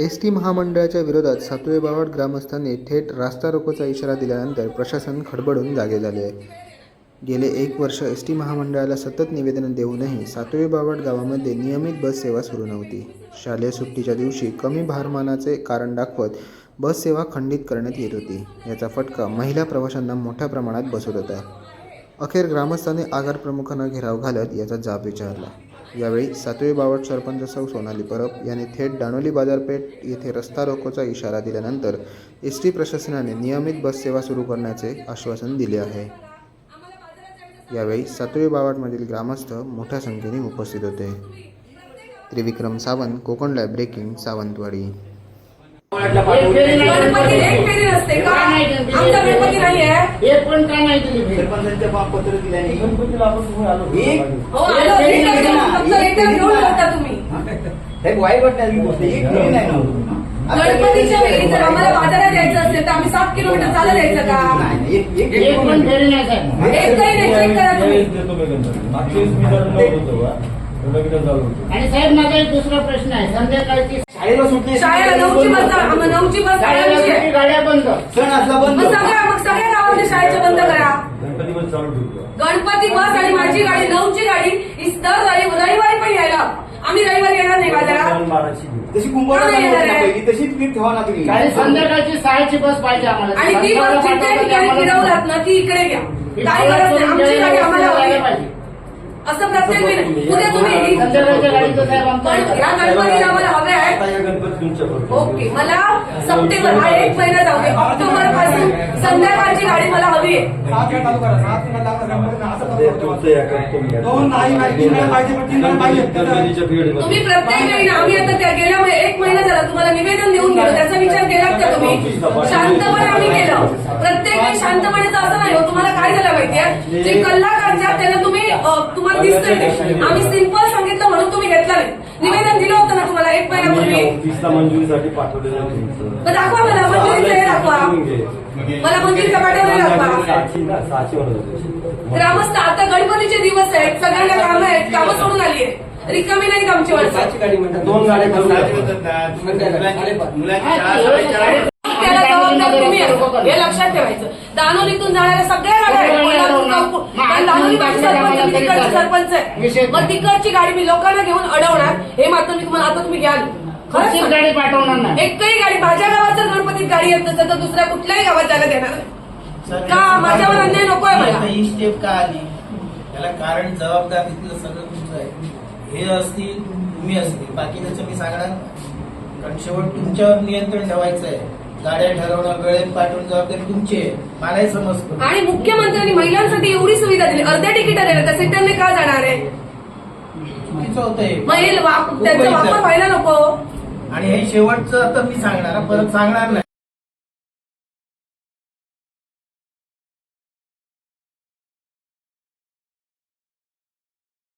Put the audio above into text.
S T महामंडळाच्या विरोधात सातवे बावड ग्रामस्थांनी थेट रास्ता रोकोचा इशारा दिल्यानंतर प्रशासन खडबडून जागे झाले. आहे गेले एक वर्ष एस टी महामंडळाला सतत निवेदनं देऊनही सातवे बावड गावामध्ये नियमित बस सेवा सुरू नव्हती. शालेय सुट्टीच्या दिवशी कमी भारमानाचे कारण दाखवत बस सेवा खंडित करण्यात येत होती. याचा फटका महिला प्रवाशांना मोठ्या प्रमाणात बसत होता. अखेर ग्रामस्थांनी आगार प्रमुखांना घेराव घालत याचा जाब विचारला. यावेळी सातवे बावट सरपंच सौ सोनाली परब यांनी थेट दानोली बाजारपेठ येथे रस्ता रोकोचा इशारा दिल्यानंतर एस टी प्रशासनाने नियमित बससेवा सुरू करण्याचे आश्वासन दिले आहे. यावेळी सातवे बावटमधील ग्रामस्थ मोठ्या संख्येने उपस्थित होते. Trivikram Sawant Konkan live breaking Sawantwadi. Ganpati एक फेरी नसते का? आमचा गणपती नाही आहे. एक पण का नाही दिली भेट? सरपंचांच्या पा- पत्र दिल्याने गणपतीला आपण तुम्ही आलो. एक? हो आलो. एक एक फेरी फेरी ना, फक्त एक एक फेरी घेऊन फेरी होता तुम्ही. हे वाईट वाटण्याची गोष्ट आहे. एक फेरी नाही ना. आता गणपतीच्या वेळी जर आम्हाला बाजारात यायचं असेल तर आम्ही सात किलोमीटर चालत यायचं का? नाही, एक- पण फेरी नाही. साहेब. एक काही नाही. चेक करा तुम्ही. मागच्या वेळेस मी होतं. आणि साहेब माझा एक दुसरा प्रश्न आहे. संध्याकाळची शाळेला सुटणे शाळेला नऊची बस नऊची बस शाळेला काढायची सुट्टी, आहे. गाड्या बंद. सण असला बंद. मग सगळ्या मग सगळ्या गावातल्या शाळेच्या बंद करा. गणपती पण चालू ठेवतो. गणपती बस आणि माझी गाडी नऊची गाडी इस दर रवि- रविवारी पण यायला. आम्ही रविवारी येणार नाही बाजारात. बाराशे घेऊ. तशी कुंभारा नाही येणार आहे. पहिली तशीच पीठ ठेवा ना तुम्ही. आणि संध्याकाळची सहाची बस पाहिजे आम्हाला. आणि ती बस जिथे ठिकाणी फिरवलात ना ती इकडे घ्या. काही गरज नाही. आमची गाडी आम्हाला हवी. आहे. असं प्रत्येक वेळी उद्या तुम्ही संध्याकाळच्या गाडीचं साहेब पण आमचं या गणपतीला आम्हाला हवे ओके मला सप्टेंबर हा एक महिना जाऊ दे. ऑक्टोबरपासून संध्याकाळची गाडी मला हवी आहे. तुम्ही प्रत्येक वेळी ना आम्ही आता त्या गेल्या एक महिना झाला तुम्हाला निवेदन देऊन गेलो. त्याचा विचार केलात का तुम्ही? शांतपणे आम्ही केलं. प्रत्येक वेळी शांतपणेचं असं नाही हो. तुम्हाला काय झालं माहितीये जे कल्ला काढतात त्याला तुम्ही तुम्हाला दिसतंय. आम्ही सिंपल सांगितलं म्हणून तुम्ही घेतलं नाही. निवेदन दिलं ना तुम्हाला एक महिन्यापूर्वी ऑफिसला मंजुरीसाठी पाठवलेलं आहे तुमचं. मग दाखवा मला मंजुरीचं हे दाखवा. मला मंजुरीचा पाठवलेला दाखवा. सहाशे ना, सहाशे वर होते. ग्रामस्थ आता गणपतीचे दिवस आहेत. सगळ्यांना कामं आहेत. कामं सोडून आली आहे रिकामी नाही आमची माणसं. दोन गाड्या करून त्याला जबाबदार तुम्ही आहे. हे लक्षात ठेवायचं. दानोलीतून जाणाऱ्या सगळ्या गाड्या दानोली माझी सरपंच मी तिकडची सरपंच आहे मग तिकडची गाडी मी लोकांना घेऊन अडवणार? हे मात्र मी तुम्हाला आता तुम्ही घ्याल. खरंच. गाडी पाठवणार नाही. एकही गाडी माझ्या गावात जर गणपतीत गाडी येत नसेल तर दुसऱ्या कुठल्याही गावात जायला देणार. का? माझ्यावर अन्याय नकोय मला. ही स्टेप का आली? त्याला कारण जबाबदार तिथलं सगळं तुमचं आहे. हे असतील तुम्ही असतील. बाकी त्याचं मी सांगणार. कारण शेवट तुमच्यावर नियंत्रण ठेवायचं आहे. गाड्या ठरवणं वेळेत पाठवून जबाबदारी तुमची आहे. मलाही समजतो. आणि मुख्यमंत्र्यांनी महिलांसाठी एवढी सुविधा दिली. अर्ध्या तिकीट दिलं त्या सीटांनी का जाणार आहे? चुकीचं होतंय. मग हे वा- त्यांचा वापर व्हायला नको. आणि हे शेवटचं आता मी सांगणार परत सांगणार नाही.